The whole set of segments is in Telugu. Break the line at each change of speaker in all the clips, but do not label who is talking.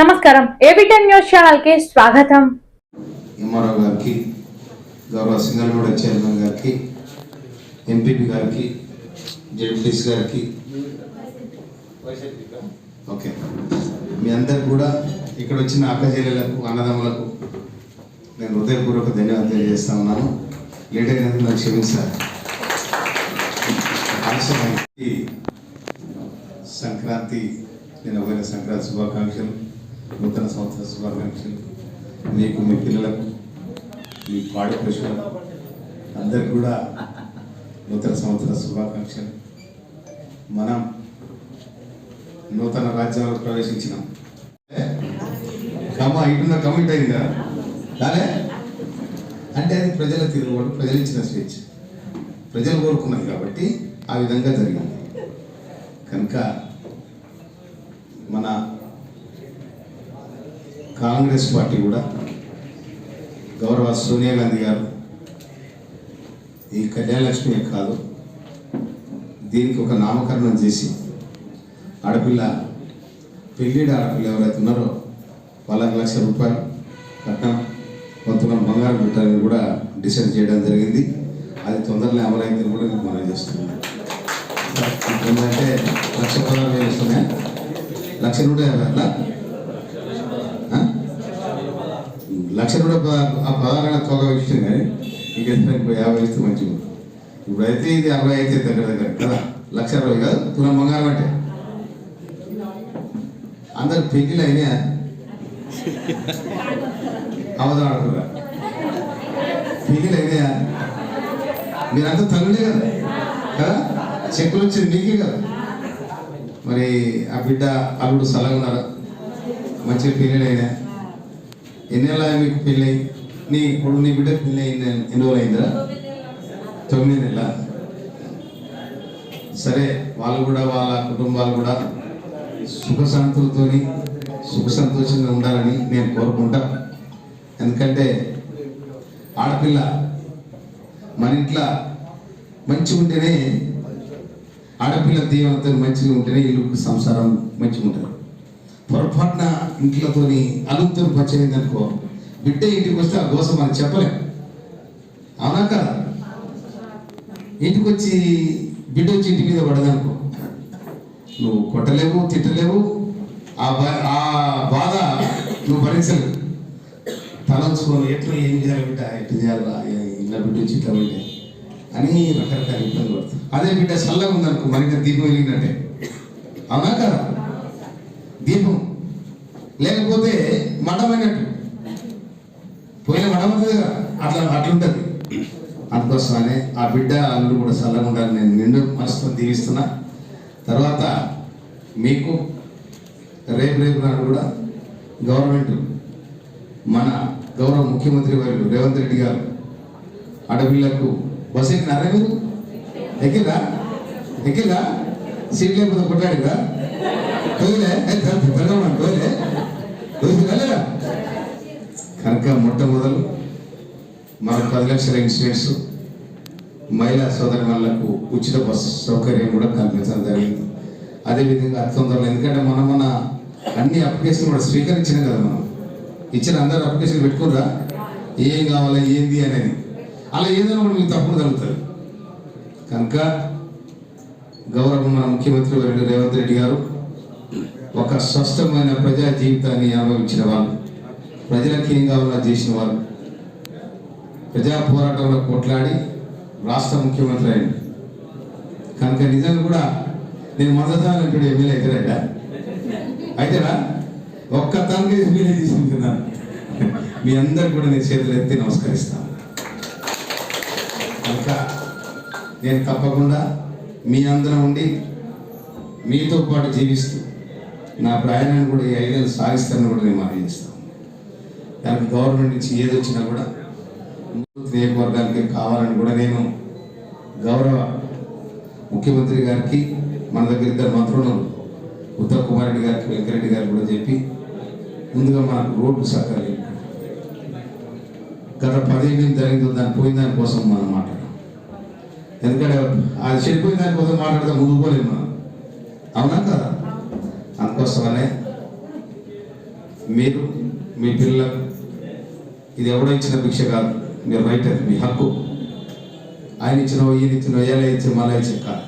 నమస్కారం. ఏబిటెన్ న్యూస్ ఛానల్కి స్వాగతం.
ఎంఆర్ఓ గారికి గౌరవ సింగల్గూడ చైర్మన్ గారికి ఎంపీపీ గారికి జెడ్పీటీసీ గారికి. ఓకే. మీ అందరికి కూడా ఇక్కడ వచ్చిన అక్కచెల్లెలకు అన్నదమ్ములకు నేను హృదయపూర్వక ధన్యవాదాలు తెలియజేస్తా ఉన్నాను. లేట్ అయినందుకు నాకు క్షమించాలి. సంక్రాంతి నేను పోయిన సంక్రాంతి శుభాకాంక్షలు. నూతన సంవత్సర శుభాకాంక్షలు. మీకు మీ పిల్లలకు మీ పాడి పశువులకు అందరికి కూడా నూతన సంవత్సర శుభాకాంక్షలు. మనం నూతన రాజ్యంలో ప్రవేశించినాం. కమ ఇటున్న కమిట్ అయిందా కానీ అంటే అది ప్రజల తిరుగుబాటు ప్రజలు ఇచ్చిన స్వేచ్ఛ. ప్రజలు కోరుకున్నది కాబట్టి ఆ విధంగా జరిగింది. కనుక మన కాంగ్రెస్ పార్టీ కూడా గౌరవ సోనియా గాంధీ గారు ఈ కళ్యాణలక్ష్మి కాదు దీనికి ఒక నామకరణం చేసి ఆడపిల్ల పెళ్ళిడి ఆడపిల్ల ఎవరైతే ఉన్నారో వాళ్ళకి లక్ష రూపాయలు కట్నం మొత్తం బంగారం పెట్టాలని కూడా డిసైడ్ చేయడం జరిగింది. అది తొందరలో అమలైందని కూడా నేను మనం చేస్తున్నాను ఏంటంటే లక్ష పదహారు వేలు వస్తున్నాయి? లక్ష నూట యాభై అట్లా ఆ? లక్ష కూడా పద- ఆ తొగ విషయం కానీ ఇంకా యాభై ఇస్తే మంచిది. ఇప్పుడు అయితే ఇది అరవై అయితే దగ్గర దగ్గర కదా? లక్ష అరవై కాదు తులం బంగారం అంటే. అందరు పెళ్ళిళ్ళు అయినా అవధం ఆడుతున్నా పెళ్ళిళ్ళు అయినాయా మీరంతా తల్లులే కదా? కదా? చెక్కులు వచ్చింది నీకే కదా? మరి ఆ బిడ్డ అల్లుడు సలహా ఉన్నారా? మంచిగా పెళ్ళిళ్ళు అయినా? ఎన్నేళ్ళ మీకు పెళ్ళి నీ ఇప్పుడు నీ బిడ్డ పెళ్ళి అయిన ఎన్ని రోజులు అయిందా తొమ్మిది నెలల? సరే వాళ్ళు కూడా వాళ్ళ కుటుంబాలు కూడా సుఖ శాంతులతోని సుఖ సంతోషంగా ఉండాలని నేను కోరుకుంటా. ఎందుకంటే ఆడపిల్ల మన ఇంట్లో మంచిగా ఉంటేనే ఆడపిల్ల దీవెనతో మంచిగా ఉంటేనే ఇల్లు సంసారం మంచిగా ఉంటుంది. పొరపాటున ఇంట్లోతోని అలుగుతో పచ్చయింది అనుకో. బిడ్డ ఇంటికి వస్తే ఆ దోశ మనం చెప్పలేం. అవునా కదా? ఇంటికి వచ్చి బిడ్డ వచ్చి ఇంటి మీద పడదనుకో. నువ్వు కొట్టలేవు తిట్టలేవు ఆ బా- ఆ బాధ నువ్వు భరించలేవు. తలంచుకొని ఎట్లా ఏం చేయాలి బిడ్డ? ఎట్లా చేయాలా ఇలా బిడ్డ వచ్చి ఇట్లా ఉంటే అని రకరకాల ఇబ్బంది పడుతుంది అదే బిడ్డ చల్లగా ఉందనుకో మరింత దీపం వెలిగినట్టే అవునా కదా? దీపం. లేకపోతే మఠమైనట్టు. పోయిన మఠం కదా అట్లా అట్లుంటుంది. అందుకోసమనే ఆ బిడ్డ అల్లుడు కూడా చల్లగా ఉండాలని నేను నిండు మనసుతో దీవిస్తున్నా. తర్వాత మీకు రేపు రేపు నాడు కూడా గవర్నమెంట్ మన గౌరవ ముఖ్యమంత్రి వారు రేవంత్ రెడ్డి గారు అడవిలకు బస్ ఎక్కినారా మీరు? ఎక్కిరా ఎక్కిరా సీట్ లేకపోతే కొట్టాడుగా కనుక మొట్టమొదలు మన పది లక్షల ఇన్సూరెన్స్ మహిళా సోదరి వాళ్ళకు ఉచిత బస్సు సౌకర్యం కూడా కల్పించడం జరిగింది. అదేవిధంగా అతి తొందరలో ఎందుకంటే మనం మన అన్ని అప్లికేషన్ కూడా స్వీకరించినాం కదా మనం. ఇచ్చిన అందరు అప్లికేషన్ పెట్టుకున్నా ఏం కావాలా ఏంది అనేది. అలా ఏదైనా కూడా మీకు తప్పుడు కలుగుతుంది కనుక గౌరవ మన ముఖ్యమంత్రి వర్యుడు రేవంత్ రెడ్డి గారు ఒక స్పష్టమైన ప్రజా జీవితాన్ని అనుభవించిన వాళ్ళు ప్రజలకు ఏం కావాలో చేసిన వాళ్ళు ప్రజా పోరాటంలో కొట్లాడి రాష్ట్ర ముఖ్యమంత్రి అయింది కనుక నిజంగా కూడా నేను మొదటి ఎమ్మెల్యే అవుతాడట అయితేనా? ఒక్క తనకి ఎమ్మెల్యే తీసుకుంటున్నాను. మీ అందరు కూడా నేను చేతులు ఎత్తి నమస్కరిస్తాను. కనుక నేను తప్పకుండా మీ అందరం ఉండి మీతో పాటు జీవిస్తూ నా ప్రయాణాన్ని కూడా ఈ ఐదేళ్ళు సాగిస్తానని కూడా నేను మాట చేస్తాను. దానికి గవర్నమెంట్ నుంచి ఏది వచ్చినా కూడా నియోజకవర్గానికి కావాలని కూడా నేను గౌరవ ముఖ్యమంత్రి గారికి మన దగ్గర ఇద్దరు మంత్రులు ఉత్తమ్ కుమార్ రెడ్డి గారికి వెంకరెడ్డి గారికి కూడా చెప్పి ముందుగా మనకు రోడ్డు సక్కలు గత పదిహేను జరిగిందో దాని పోయిన దానికోసం మనం మాట్లాడాం ఎందుకంటే అది చెడిపోయిన దానికోసం మాట్లాడితే ముందుకు పోలేము మనం. అవునా కదా? అందుకోసమనే మీరు మీ పిల్లలకు ఇది ఎవడో ఇచ్చిన భిక్ష కాదు. మీరు రైట్ అది మీ హక్కు. ఆయన ఇచ్చిన ఈయన ఇచ్చిన ఎలా ఇచ్చిన మళ్ళీ ఇచ్చిన కాదు.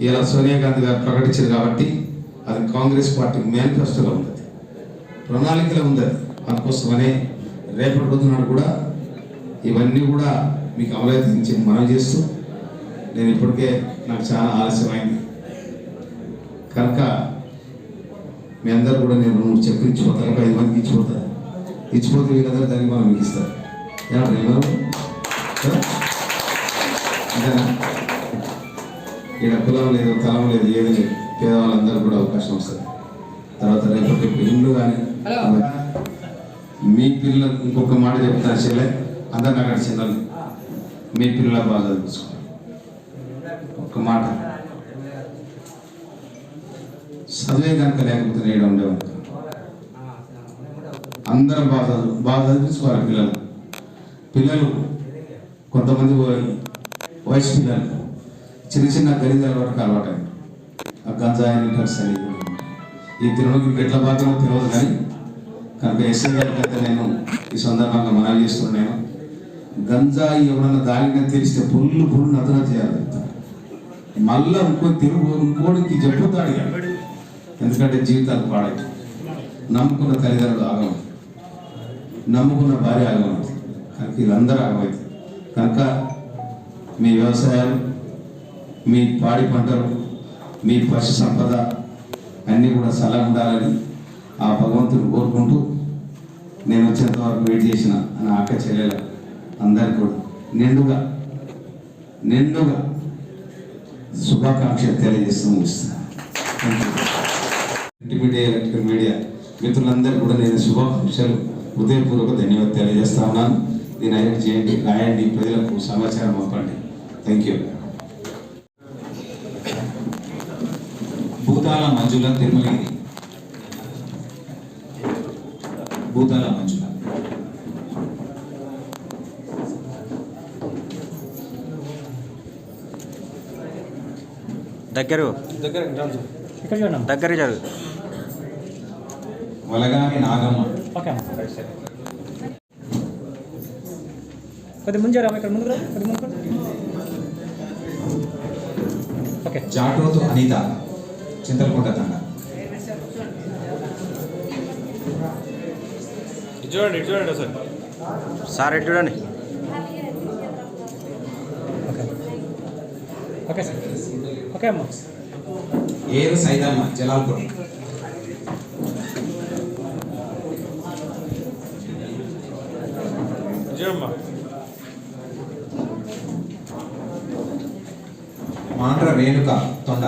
ఇలా సోనియా గాంధీ గారు ప్రకటించారు కాబట్టి అది కాంగ్రెస్ పార్టీ మేనిఫెస్టోలో ఉంది ప్రణాళికలో ఉంది అది అందుకోసమనే రేపటి రోజు కూడా ఇవన్నీ కూడా మీకు అమలైతే మనం చేస్తూ నేను ఇప్పటికే నాకు చాలా ఆలస్యమైంది. కనుక మీ అందరు కూడా నేను చెప్పి ఇచ్చిపోతాను ఒక ఐదు మందికి ఇచ్చిపోతాను ఇచ్చిపోతే వీళ్ళందరూ దానికి మనం ఇస్తారు కదా? అంతేనా ఇక్కడ కులం లేదు తలం లేదు ఏది లేదు. పేదవాళ్ళందరూ కూడా అవకాశం వస్తుంది. తర్వాత రేపటి ఇల్లు కానీ మీ పిల్లలు ఇంకొక మాట చెప్తాను చెల్లె. అందరిని అక్కడ చిన్నలు మీ పిల్లల బాగా చదివించుకోండి మాట. చదివే కనుక లేకపోతే నేడు ఉండేవాడు అందరం బాధ చదువు బాగా చదివించుకోవాలి పిల్లలు. పిల్లలు కొంతమంది వయసు పిల్లలు చిన్న చిన్న గరీబ్ అలవాటుకు అలవాటు ఆ గంజాయి డ్రగ్స్ అని ఈ తిరుమలకి ఎట్లా బాధ్యమో తెలియదు కానీ కనుక ఎస్ఐ గారికి నేను ఈ సందర్భంగా మనవి చేస్తున్నాను. గంజాయి ఎవరన్నా దాగిన తెలిస్తే పుల్లు పుల్లు నదున చేయాలి మళ్ళా ఇంకో తిరుగు ఇంకోడికి చెప్పుతాడు ఎందుకంటే జీవితాలు పాడై నమ్ముకున్న తల్లిదండ్రులు ఆగం. నమ్ముకున్న భార్య ఆగం. కనుక వీళ్ళందరూ ఆగమైంది కనుక మీ వ్యవసాయాలు మీ పాడి పంటలు మీ పశు సంపద అన్నీ కూడా సలహా ఉండాలని ఆ భగవంతుడు కోరుకుంటూ నేను వచ్చేంత వరకు వెయిట్ చేసిన నా అక్క చెల్లెల అందరికీ కూడా నిండుగా నిండుగా శుభాకాంక్షలు తెలియజేస్తూ ముగిస్తున్నాను ప్రింట్ మీడియా ఎలక్ట్రికల్ మీడియా మిత్రులందరూ కూడా నేను శుభాకాంక్షలు హృదయపూర్వక ధన్యవాదాలు తెలియజేస్తా ఉన్నాను. దీన్ని అయ్యకు చేయండి రాయండి ప్రజలకు సమాచారం పంపండి థ్యాంక్ యూ
భూతాల మంజుల తిరుమలగిరి. భూతాల మంజుల.
దగ్గర.
ఇక్కడ చూడండి
దగ్గర జరుగు.
వలగాని నాగమ్మ.
కొద్ది ముందు జరా ఇక్కడ ముందు కొద్ది ముందు. ఓకే.
జాటోతు అనిత చింతలకుంట తండ.
చూడండి ఇటు చూడండి సార్
సార్ ఎటు చూడండి.
ఓకే. Okay sir. ఓకే అమ్మా.
ఏరు సైదమ్మ జలాల్పురం మాండ్ర రేణుక తొండ.